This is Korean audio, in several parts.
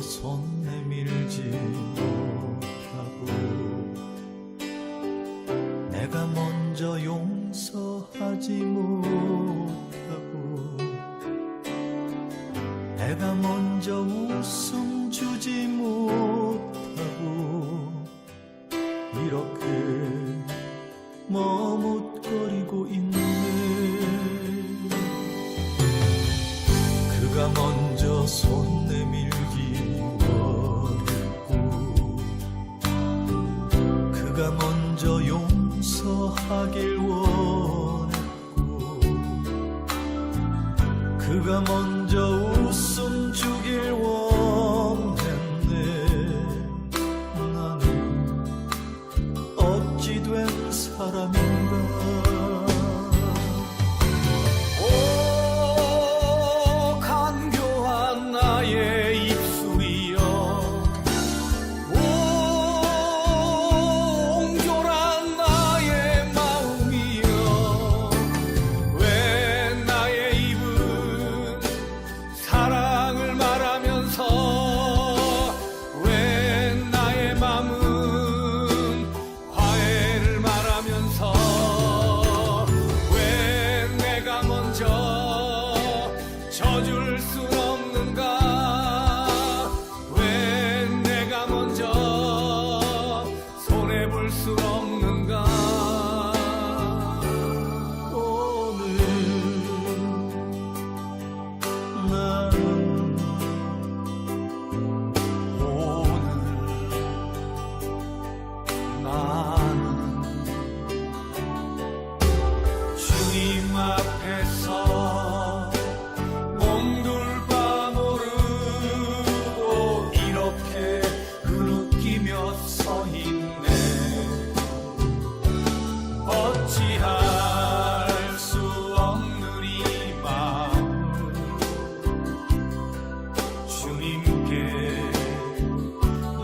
손 내밀지 못하고 내가 먼저 용서하지 못하고 내가 먼저 웃음 주지 못하고 이렇게 그가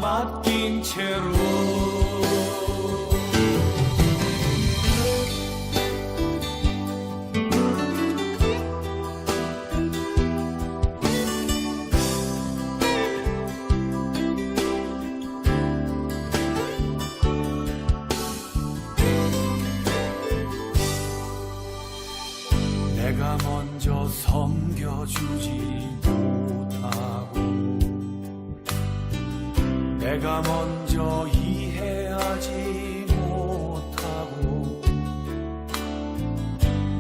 맡긴 채로. 내가 먼저 섬겨주지 먼저 이해하지 못하고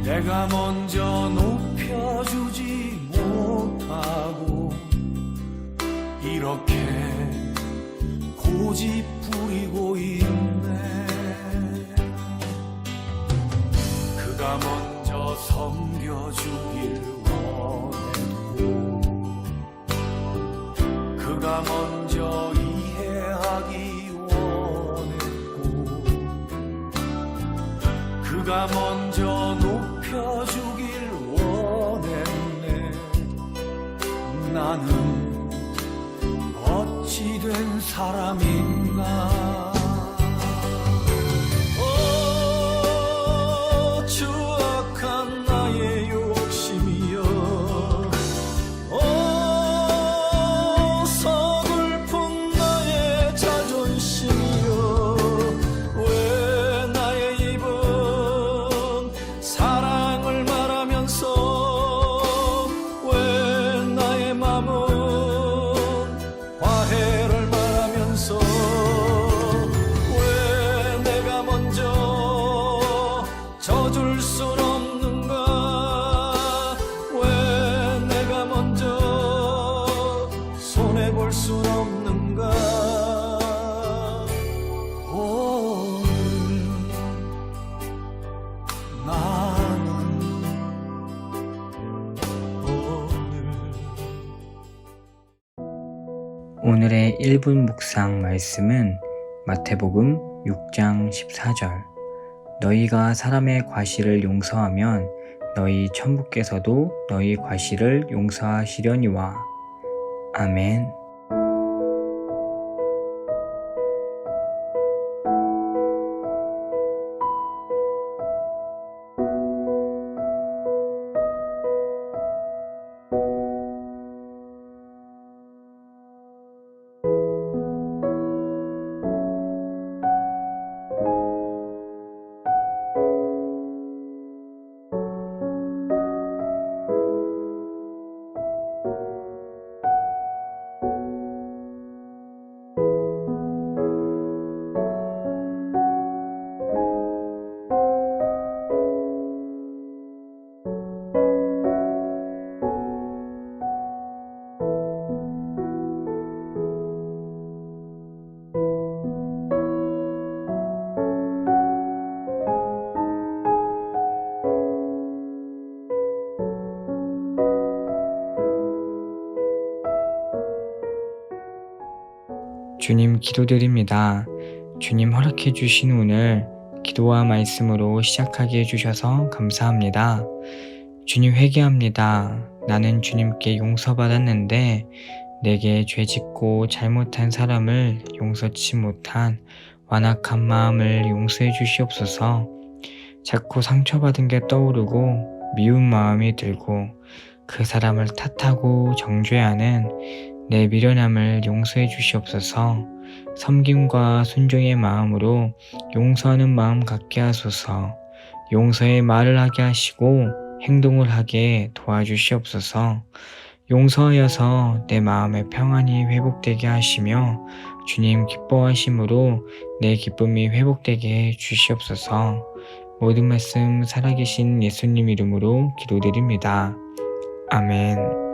내가 먼저 높여주지 못하고 이렇게 고집 부리고 있네. 그가 먼저 섬겨주길 원했고 그가 먼저 그가 먼저 높여주길 원했네. 나는 어찌 된 사람인가 손해 볼 순 없는가 오늘의 1분 묵상 말씀은 마태복음 6장 14절. 너희가 사람의 과실을 용서하면 너희 천부께서도 너희 과실을 용서하시려니와. 아멘. 주님 기도드립니다. 주님 허락해 주신 오늘 기도와 말씀으로 시작하게 해주셔서 감사합니다. 주님 회개합니다. 나는 주님께 용서받았는데 내게 죄 짓고 잘못한 사람을 용서치 못한 완악한 마음을 용서해 주시옵소서. 자꾸 상처받은 게 떠오르고 미운 마음이 들고 그 사람을 탓하고 정죄하는 내 미련함을 용서해 주시옵소서. 섬김과 순종의 마음으로 용서하는 마음 갖게 하소서. 용서의 말을 하게 하시고 행동을 하게 도와주시옵소서. 용서하여서 내 마음의 평안이 회복되게 하시며 주님 기뻐하심으로 내 기쁨이 회복되게 해 주시옵소서. 모든 말씀 살아계신 예수님 이름으로 기도드립니다. 아멘.